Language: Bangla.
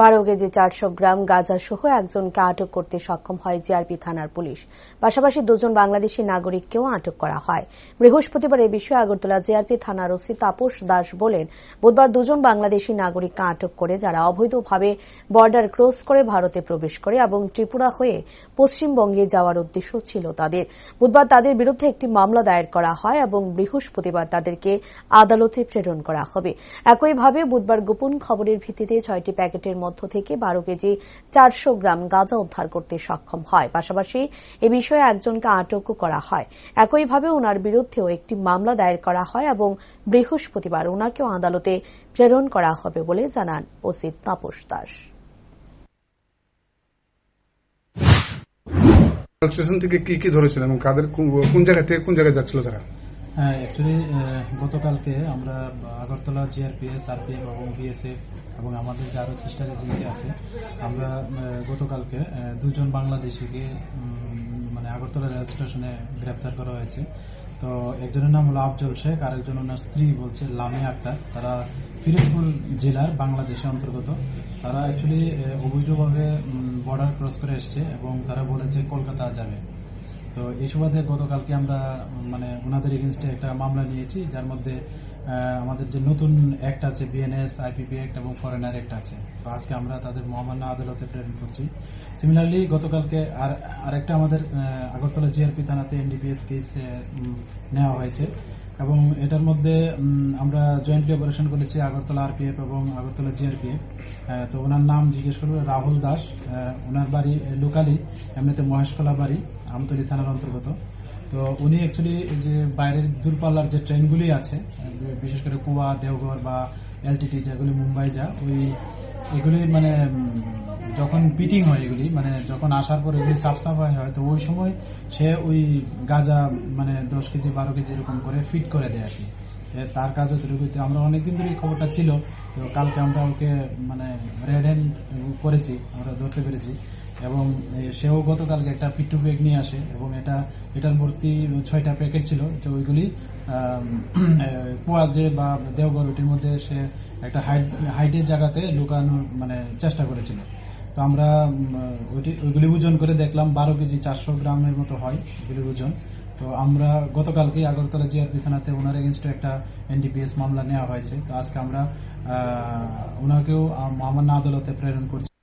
বারো কেজি চারশো গ্রাম গাঁজা সহ একজনকে আটক করতে সক্ষম হয় জিআরপি থানার পুলিশ। পাশাপাশি দুজন বাংলাদেশি নাগরিককেও আটক করা হয়। বৃহস্পতিবার এ বিষয়ে আগরতলা জিআরপি থানার ওসি তাপস দাস বলেন, বুধবার দুজন বাংলাদেশি নাগরিককে আটক করে যারা অবৈধভাবে বর্ডার ক্রস করে ভারতে প্রবেশ করে এবং ত্রিপুরা হয়ে পশ্চিমবঙ্গে যাওয়ার উদ্দেশ্য ছিল তাদের। বুধবার তাদের বিরুদ্ধে একটি মামলা দায়ের করা হয় এবং বৃহস্পতিবার তাদেরকে আদালতে প্রেরণ করা হবে। একইভাবে বুধবার গোপন খবরের ভিত্তিতে ছয়টি প্যাকেটের মধ্য থেকে বারো কেজি চারশো গ্রাম গাঁজা উদ্ধার করতে সক্ষম হয়। পাশাপাশি এ বিষয়ে একজনকে আটকও করা হয়। একইভাবে ওনার বিরুদ্ধেও একটি মামলা দায়ের করা হয় এবং বৃহস্পতিবার ওনাকেও আদালতে প্রেরণ করা হবে বলে জানান ওসি তাপস দাস। স্টেশন থেকে কি কি ধরেছিলেন এবং কাদের কোন জায়গা থেকে কোন জায়গায় যাচ্ছিল তারা? অ্যাকচুয়ালি গতকালকে আমরা আগরতলা জিআরপিএস আরপিএফ এবং বিএসএফ এবং আমাদের যে আরও সিস্টার এজেন্সি আছে, আমরা গতকালকে দুজন বাংলাদেশিকে মানে আগরতলা রেল স্টেশনে গ্রেপ্তার করা হয়েছে। তো একজনের নাম হলো আফজল শেখ আর একজন ওনার স্ত্রী বলছে লামিয়া আক্তার। তারা ফিরোজপুর জেলার বাংলাদেশের অন্তর্গত। তারা অ্যাকচুয়ালি অবৈধভাবে বর্ডার ক্রস করে এসছে এবং তারা বলেছে কলকাতা যাবে। তো এই সুবাদে গতকালকে আমরা মানে ওনাদের এগেনস্টে একটা মামলা নিয়েছি, যার মধ্যে আমাদের যে নতুন অ্যাক্ট আছে, বিএনএস, আইপিপি অ্যাক্ট এবং ফরেনার অ্যাক্ট আছে। তো আজকে আমরা তাদের মহামান্য আদালতে প্রেরণ করছি। সিমিলারলি গতকালকে আর, আরেকটা আমাদের আগরতলা জিআরপি থানাতে এনডিপিএস কেস নেওয়া হয়েছে। এবং এটার মধ্যে আমরা জয়েন্টলি অপারেশন করেছি আগরতলা আরপিএফ এবং আগরতলা জিআরপিএফ তো ওনার নাম জিজ্ঞেস করবে রাহুল দাস। ওনার বাড়ি লোকালি, এমনিতে মহেশকলা বাড়ি, আমতলী থানার অন্তর্গত। তো উনি অ্যাকচুয়ালি যে বাইরের দূরপাল্লার যে ট্রেনগুলি আছে, বিশেষ করে কুয়া, দেওঘর বা এলটিটি যেগুলি মুম্বাই যা ওই, এগুলি মানে যখন পিটিং হয় এগুলি মানে যখন আসার পর এগুলি সাফ সাফাই হয়, তো ওই সময় সে ওই গাজা মানে দশ কেজি, বারো কেজি এরকম করে ফিট করে দেয় আর কি তার কাজ হচ্ছে। আমরা অনেকদিন ধরে খবরটা ছিল, তো কালকে আমরা ওকে মানে রেড হ্যান্ড করেছি, আমরা ধরতে পেরেছি, এবং সেও গতকালকে একটা পিট্টু ব্যাগ নিয়ে আসে, এবং এটা, এটার ভর্তি ছয়টা প্যাকেট ছিল, তো ওইগুলি কুয়া যে বা দেওঘর ওটির মধ্যে সে একটা হাইটের জায়গাতে লুকানোর মানে চেষ্টা করেছিল তো আমরা ওইগুলি ওজন করে দেখলাম, বারো কেজি চারশো গ্রামের মতো হয় ওগুলি ওজন। তো আমরা গতকালকে আগরতলা জিআরপি থানাতে ওনার এগেনস্টে একটা এনডিপিএস মামলা নেওয়া হয়েছে। তো আজকে আমরা ওনাকেও আমার না আদালতে প্রেরণ করছি।